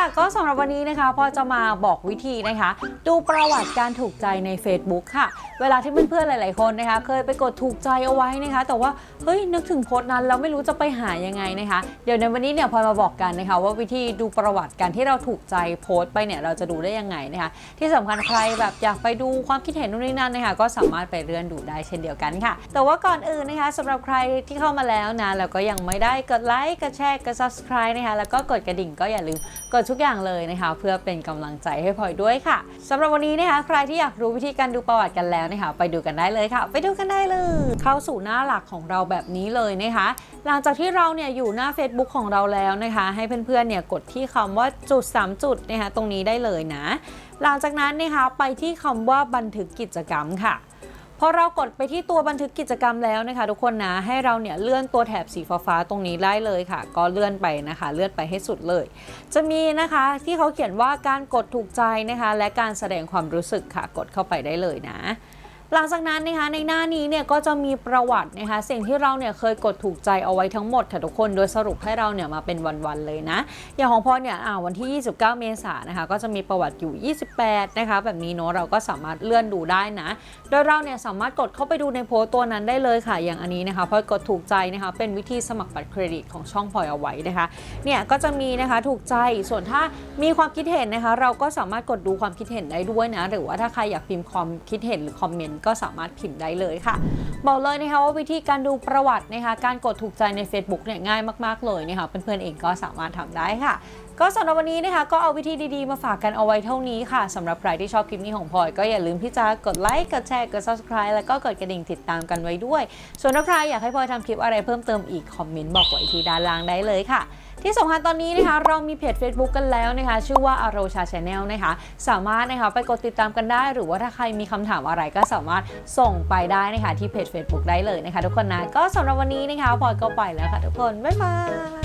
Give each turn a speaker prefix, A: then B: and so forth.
A: ค่ะก็สำหรับวันนี้นะคะพอจะมาบอกวิธีนะคะ ดูประวัติการถูกใจใน Facebook ค่ะ เวลาที่เพื่อนๆหลาย ๆ คนนะคะ เคยไปกดถูกใจเอาไว้นะคะ แต่ว่าเฮ้ยนึกถึงโพสต์นั้นเราไม่รู้จะไปหายังไงนะคะ เดี๋ยวในวันนี้เนี่ยพอมาบอกกันนะคะ ว่าวิธีดูประวัติการที่เราถูกใจโพสต์ไปเนี่ยเราจะดูได้ยังไงนะคะ ที่สำคัญใครแบบอยากไปดูความคิดเห็นนู่นนี่นั่นนะคะ ก็สามารถไปเลื่อนดูได้เช่นเดียวกันค่ะ แต่ว่าก่อนอื่นนะคะสำหรับใครที่เข้ามาแล้วนะแล้วก็ยังไม่ได้กดไลค์กดแชร์กด subscribe นะคะแล้วก็กดกระดิ่งก็อย่าลืมกดทุกอย่างเลยนะคะ เพื่อเป็นกำลังใจให้พลอยด้วยค่ะสำหรับวันนี้นะคะใครที่อยากรู้วิธีการดูประวัติกันแล้วนะคะ ไปดูกันได้เลยค่ะ ไปดูกันได้เลย เข้าสู่หน้าหลักของเราแบบนี้เลยนะคะ หลังจากที่เราเนี่ยอยู่หน้า Facebook ของเราแล้วนะคะ ให้เพื่อนๆเนี่ยกดที่คำว่าจุด 3 จุดนะคะตรงนี้ได้เลยนะ หลังจากนั้นนะคะไปที่คำว่าบันทึกกิจกรรมค่ะ พอเรากดไปที่ตัวบันทึกกิจกรรมแล้วนะคะ ทุกคนนะให้เราเนี่ยเลื่อนตัวแถบสีฟ้าๆตรงนี้ได้เลยค่ะ ก็เลื่อนไปนะคะ เลื่อนไปให้สุดเลย จะมีนะคะที่เขาเขียนว่าการกดถูกใจนะคะ และการแสดงความรู้สึกค่ะ กดเข้าไปได้เลยนะ หลังจากนั้นนะคะในหน้านี้เนี่ยก็จะมีประวัตินะคะสิ่งที่เราเนี่ยเคยกดถูกใจเอาไว้ทั้งหมดค่ะทุกคนโดยสรุปให้เราเนี่ยมาเป็นวันๆเลยนะ อย่างของพ่อเนี่ยอ่าวันที่ 29 เมษายนนะคะก็จะมีประวัติอยู่ 28 นะคะแบบนี้เนาะเราก็สามารถเลื่อนดูได้นะ โดยเราเนี่ยสามารถกดเข้าไปดูในโพสต์ตัวนั้นได้เลยค่ะ อย่างอันนี้นะคะพอกดถูกใจนะคะเป็นวิธีสมัครบัตรเครดิตของช่องพลอยเอาไว้นะคะเนี่ยก็จะมีนะคะถูกใจส่วนถ้ามีความคิดเห็นนะคะ เราก็สามารถกดดูความคิดเห็นได้ด้วยนะหรือว่าถ้าใครอยากพิมพ์ความคิดเห็นหรือคอมเมนต์ก็สามารถพิมพ์ได้เลยค่ะ บอกเลยนะคะว่าวิธีการดูประวัตินะคะการกดถูกใจใน Facebook เนี่ยง่ายมาก ๆ เลยนะคะเพื่อนๆเองก็สามารถทำได้ค่ะ ก็สำหรับวันนี้นะคะก็เอาวิธีดีๆ มาฝากกันเอาไว้เท่านี้ค่ะสำหรับใครที่ชอบคลิปนี้ของพลอยก็อย่าลืมที่จะกดไลค์กดแชร์กด subscribe แล้วก็กดกระดิ่งติดตามกันไว้ด้วย ส่วนถ้าใครอยากให้พลอยทำคลิปอะไรเพิ่มเติมอีกคอมเมนต์บอกไว้ที่ด้านล่างได้เลยค่ะ ที่สำคัญตอนนี้นะคะเรามีเพจ Facebook กันแล้วนะคะ ชื่อว่าอารชาชาแนลนะคะ สามารถนะคะไปกดติดตามกันได้ หรือว่าถ้าใครมีคำถามอะไรก็สามารถส่งไปได้นะคะที่เพจ Facebook ได้เลยนะคะ ทุกคนนะก็สำหรับวันนี้นะคะพลอยก็ไปแล้วค่ะทุกคนบ๊ายบาย